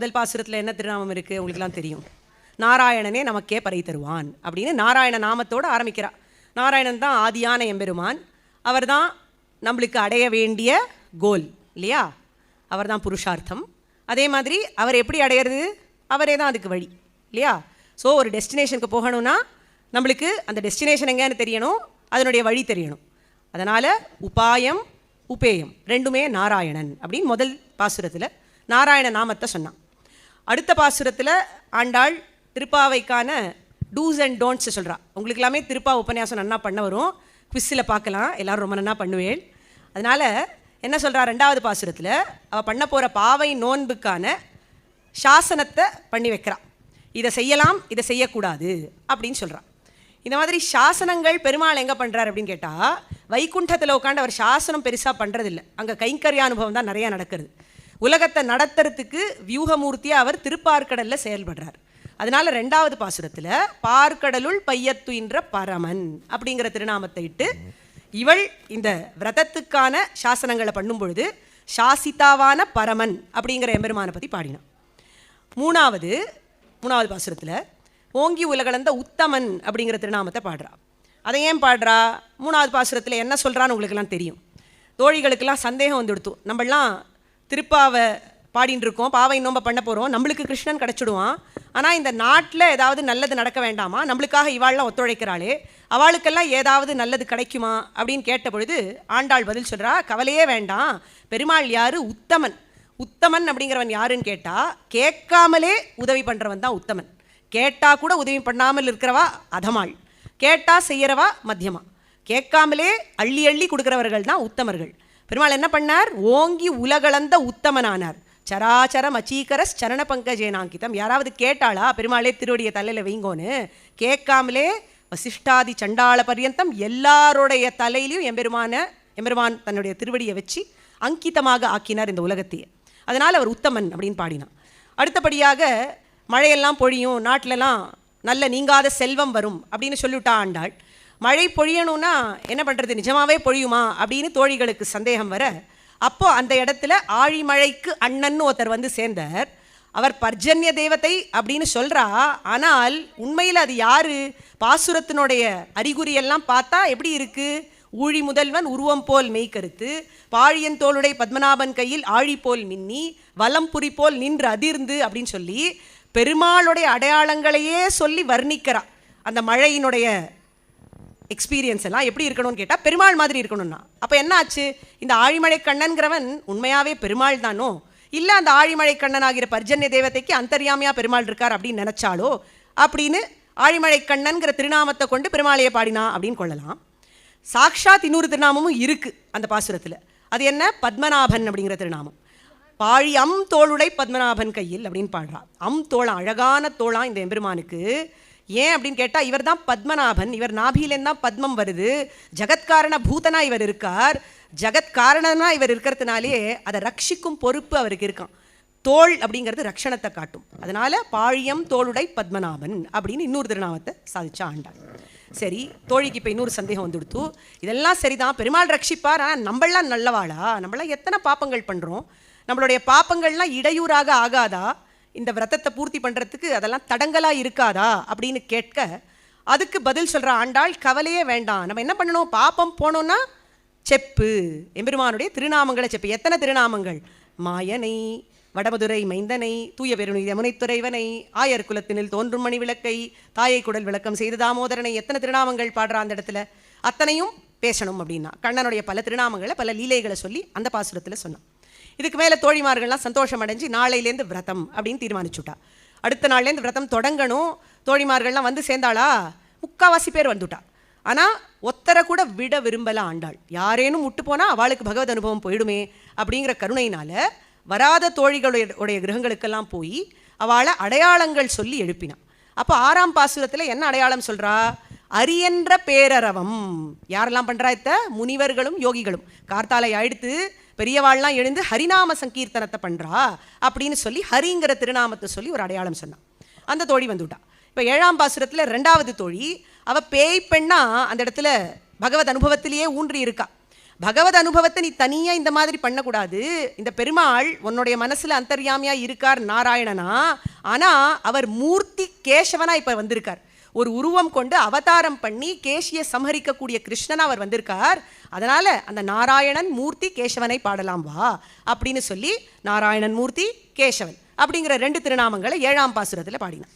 முதல் பாசுரத்தில் என்ன திருநாமம் இருக்குது உங்களுக்குலாம் தெரியும். நாராயணனே நமக்கே பறை தருவான் அப்படின்னு நாராயண நாமத்தோடு ஆரம்பிக்கிறா. நாராயணன் தான் ஆதியான எம்பெருமான். அவர் தான் நம்மளுக்கு அடைய வேண்டிய கோல் இல்லையா? அவர் தான் புருஷார்த்தம். அதே மாதிரி அவர் எப்படி அடையிறது? அவரே தான் அதுக்கு வழி இல்லையா? ஸோ ஒரு டெஸ்டினேஷனுக்கு போகணும்னா நம்மளுக்கு அந்த டெஸ்டினேஷன் எங்கேன்னு தெரியணும் அதனுடைய வழி தெரியணும். அதனால் உபாயம் உபேயம் ரெண்டுமே நாராயணன் அப்படின்னு முதல் பாசுரத்தில் நாராயண நாமத்தை சொன்னான். அடுத்த பாசுரத்தில் ஆண்டாள் திருப்பாவைக்கான டூஸ் அண்ட் டோன்ட்ஸ் சொல்கிறா உங்களுக்கு எல்லாமே திருப்பா உபன்யாசம் நன்னா பண்ண வரும். குவிஸில் பார்க்கலாம். எல்லோரும் ரொம்ப நன்னா பண்ணுவேன் அதனால் என்ன சொல்கிறா ரெண்டாவது பாசுரத்தில்? அவள் பண்ண போகிற பாவை நோன்புக்கான சாசனத்தை பண்ணி வைக்கிறா. இதை செய்யலாம் இதை செய்யக்கூடாது அப்படின்னு சொல்கிறான் இந்த மாதிரி சாசனங்கள் பெருமாள் எங்கே பண்ணுறாரு அப்படின்னு கேட்டால் வைகுண்டத்தில் உட்காந்து அவர் சாசனம் பெருசாக பண்ணுறதில்ல அங்கே கைங்கரிய அனுபவம் தான் நிறையா நடக்கிறது. உலகத்தை நடத்துறதுக்கு வியூகமூர்த்தியாக அவர் திருப்பார்கடலில் செயல்படுறார். அதனால ரெண்டாவது பாசுரத்தில் பார்க்கடலுள் பையத்துயின்ற பரமன் அப்படிங்கிற திருநாமத்தை இட்டு இவள் இந்த விரதத்துக்கான சாசனங்களை பண்ணும் பொழுது சாசிதாவான பரமன் அப்படிங்கிற எம்பெருமானை பற்றி பாடினான். மூணாவது மூணாவது பாசுரத்தில் ஓங்கி உலகளந்த உத்தமன் அப்படிங்கிற திருநாமத்தை பாடுறா. அதை ஏன் பாடுறா? மூணாவது பாசுரத்தில் என்ன சொல்கிறான்னு உங்களுக்கெல்லாம் தெரியும். தோழிகளுக்கெல்லாம் சந்தேகம் வந்துடுத்து. நம்மளாம் திருப்பாவை பாடின்னு இருக்கோம் பாவை நோம்ப பண்ண போகிறோம் நம்மளுக்கு கிருஷ்ணன் கிடச்சிடுவான். ஆனால் இந்த நாட்டில் ஏதாவது நல்லது நடக்க வேண்டாமா? நம்மளுக்காக இவாள்லாம் ஒத்துழைக்கிறாளே. அவளுக்கெல்லாம் ஏதாவது நல்லது கிடைக்குமா? அப்படின்னு கேட்ட பொழுது ஆண்டாள் பதில் சொல்கிறா கவலையே வேண்டாம். பெருமாள் யாரு? உத்தமன். உத்தமன் அப்படிங்கிறவன் யாருன்னு கேட்டால் கேட்காமலே உதவி பண்ணுறவன் தான் உத்தமன். கேட்டால் கூட உதவி பண்ணாமல் இருக்கிறவா அதமாள். கேட்டால் செய்கிறவா மத்தியமா. கேட்காமலே அள்ளி அள்ளி கொடுக்குறவர்கள் தான் உத்தமர்கள். பெருமாள் என்ன பண்ணார்? ஓங்கி உலகளந்த உத்தமனானார். சராச்சரம் அச்சீகரஸ் சரண பங்கஜேனாங்கிதம். யாராவது கேட்டாளா? பெருமாளே திருவடியை தலையில் வைங்கோன்னு. கேட்காமலே வசிஷ்டாதி சண்டாள பர்யந்தம் எல்லாருடைய தலையிலையும் எம்பெருமான எம்பெருமான் தன்னுடைய திருவடியை வச்சு அங்கிதமாக ஆக்கினார் இந்த உலகத்தையே. அதனால் அவர் உத்தமன் அப்படின்னு பாடினான். அடுத்தபடியாக மழையெல்லாம் பொழியும் நாட்டிலலாம் நல்ல நீங்காத செல்வம் வரும் அப்படின்னு சொல்லிவிட்டா ஆண்டாள் மழை பொழியணும்னா என்ன பண்ணுறது நிஜமாவே பொழியுமா? அப்படின்னு தோழிகளுக்கு சந்தேகம் வர அப்போ அந்த இடத்துல ஆழிமழைக்கு அண்ணன் ஒருத்தர் வந்து சேர்ந்தார். அவர் பர்ஜன்ய தேவதை அப்படின்னு சொல்கிறா ஆனால் உண்மையில் அது யார்? பாசுரத்தினுடைய அறிகுறியெல்லாம் பார்த்தா எப்படி இருக்குது ஊழி முதல்வன் உருவம் போல் மெய்கருத்து பாழியன் தோளுடைய பத்மநாபன் கையில் ஆழி போல் மின்னி வலம்புரி போல் நின்று அதிர்ந்து அப்படின்னு சொல்லி பெருமாளுடைய அடையாளங்களையே சொல்லி வர்ணிக்கிறா. அந்த மழையினுடைய எக்ஸ்பீரியன்ஸ் எல்லாம் எப்படி இருக்கணும்னு கேட்டால் பெருமாள் மாதிரி இருக்கணும்னா. அப்போ என்ன ஆச்சு? இந்த ஆழிமலை கண்ணன்கிறவன் உண்மையாவே பெருமாள் தானோ? இல்லை அந்த ஆழிமலை கண்ணன் ஆகிற பர்ஜன்ய தேவதைக்கு அந்தர்யாமியாக பெருமாள் இருக்கார் அப்படின்னு நினைச்சாலோ? அப்படின்னு ஆழிமலை கண்ணன்கிற திருநாமத்தை கொண்டு பெருமாளையை பாடினா அப்படின்னு கொள்ளலாம். சாக்ஷாத் இன்னொரு திருநாமமும் இருக்கு அந்த பாசுரத்தில். அது என்ன? பத்மநாபன் அப்படிங்கிற திருநாமம். பாழி அம் தோளுடை பத்மநாபன் கையில் அப்படின்னு பாடுறா. அம் தோளம் அழகான தோளாம் இந்த எம்பெருமானுக்கு. ஏன் அப்படின்னு கேட்டால் இவர் தான் பத்மநாபன். இவர் நாபியிலேருந்து தான் பத்மம் வருது. ஜகத்காரண பூதனா இவர் இருக்கார். ஜகத்காரணனா இவர் இருக்கிறதுனாலே அதை ரட்சிக்கும் பொறுப்பு அவருக்கு இருக்கான். தோள் அப்படிங்கிறது ரக்ஷணத்தை காட்டும். அதனால பாழியம் தோளுடை பத்மநாபன் அப்படின்னு இன்னொரு திருநாமத்தை சாதிச்சா ஆண்டாள். சரி தோழிக்கு இப்போ இன்னொரு சந்தேகம் வந்துடுத்து. இதெல்லாம் சரிதான். பெருமாள் ரட்சிப்பார். ஆனால் நம்மளாம் நல்லவாளா? நம்மளாம் எத்தனை பாப்பங்கள் பண்ணுறோம் நம்மளுடைய பாப்பங்கள்லாம் இடையூறாக ஆகாதா? இந்த விரதத்தை பூர்த்தி பண்ணுறதுக்கு அதெல்லாம் தடங்கலாக இருக்காதா அப்படின்னு கேட்க அதுக்கு பதில் சொல்கிற ஆண்டாள் கவலையே வேண்டாம். நம்ம என்ன பண்ணணும்? பாப்பம் போனோம்னா செப்பு. எம்பெருமானுடைய திருநாமங்களை செப்பு. எத்தனை திருநாமங்கள்? மாயனை வடமதுரை மைந்தனை தூய பெருணி யமுனைத்துறைவனை ஆயர் குலத்தினில் தோன்றும் மணி விளக்கை தாயை குடல் விளக்கம் செய்த தாமோதரனை எத்தனை திருநாமங்கள் பாடுறா அந்த இடத்துல? அத்தனையும் பேசணும் அப்படின்னா கண்ணனுடைய பல திருநாமங்களை பல லீலைகளை சொல்லி அந்த பாசுரத்தில் சொன்னான். இதுக்கு மேலே தோழிமார்கள்லாம் சந்தோஷம் அடைஞ்சு நாளையிலேருந்து விரதம் அப்படின்னு தீர்மானிச்சுட்டா. அடுத்த நாள்லேருந்து விரதம் தொடங்கணும். தோழிமார்கள்லாம் வந்து சேர்ந்தாளா? முக்காவாசி பேர் வந்துட்டா. ஆனால் ஒத்தரை கூட விட விரும்பல ஆண்டாள். யாரேனும் முட்டு போனால் அவளுக்கு பகவத் அனுபவம் போயிடுமே அப்படிங்கிற கருணையினால் வராத தோழிகளுடைய உடைய கிரகங்களுக்கெல்லாம் போய் அவளை அடையாளங்கள் சொல்லி எழுப்பினான் அப்போ ஆறாம் பாசுரத்தில் என்ன அடையாளம் சொல்கிறா அரியன்ற பேரறவம் யாரெல்லாம் பண்ணுறா இத்த? முனிவர்களும் யோகிகளும். கார்த்தாலை அழுத்து பெரியவாள்லாம் எழுந்து ஹரிநாம சங்கீர்த்தனத்தை பண்ணுறா அப்படின்னு சொல்லி ஹரிங்கிற திருநாமத்தை சொல்லி ஒரு அடையாளம் சொன்னான். அந்த தோழி வந்துவிட்டா இப்போ ஏழாம் பாசுரத்தில் ரெண்டாவது தோழி அவ பேய் பெண்ணா அந்த இடத்துல பகவத் அனுபவத்திலேயே ஊன்றி இருக்கா. பகவத் அனுபவத்தை நீ தனியாக இந்த மாதிரி பண்ணக்கூடாது. இந்த பெருமாள் உன்னுடைய மனசில் அந்தர்யாமியாக இருக்கார் நாராயணனா. ஆனால் அவர் மூர்த்தி கேசவனாக இப்போ வந்திருக்கார். ஒரு உருவம் கொண்டு அவதாரம் பண்ணி கேசியை சம்ஹரிக்கக்கூடிய கிருஷ்ணன் அவர் வந்திருக்கார். அதனால் அந்த நாராயணன் மூர்த்தி கேசவனை பாடலாம் வா அப்படின்னு சொல்லி நாராயணன் மூர்த்தி கேசவன் அப்படிங்கிற ரெண்டு திருநாமங்களை ஏழாம் பாசுரத்தில் பாடினான்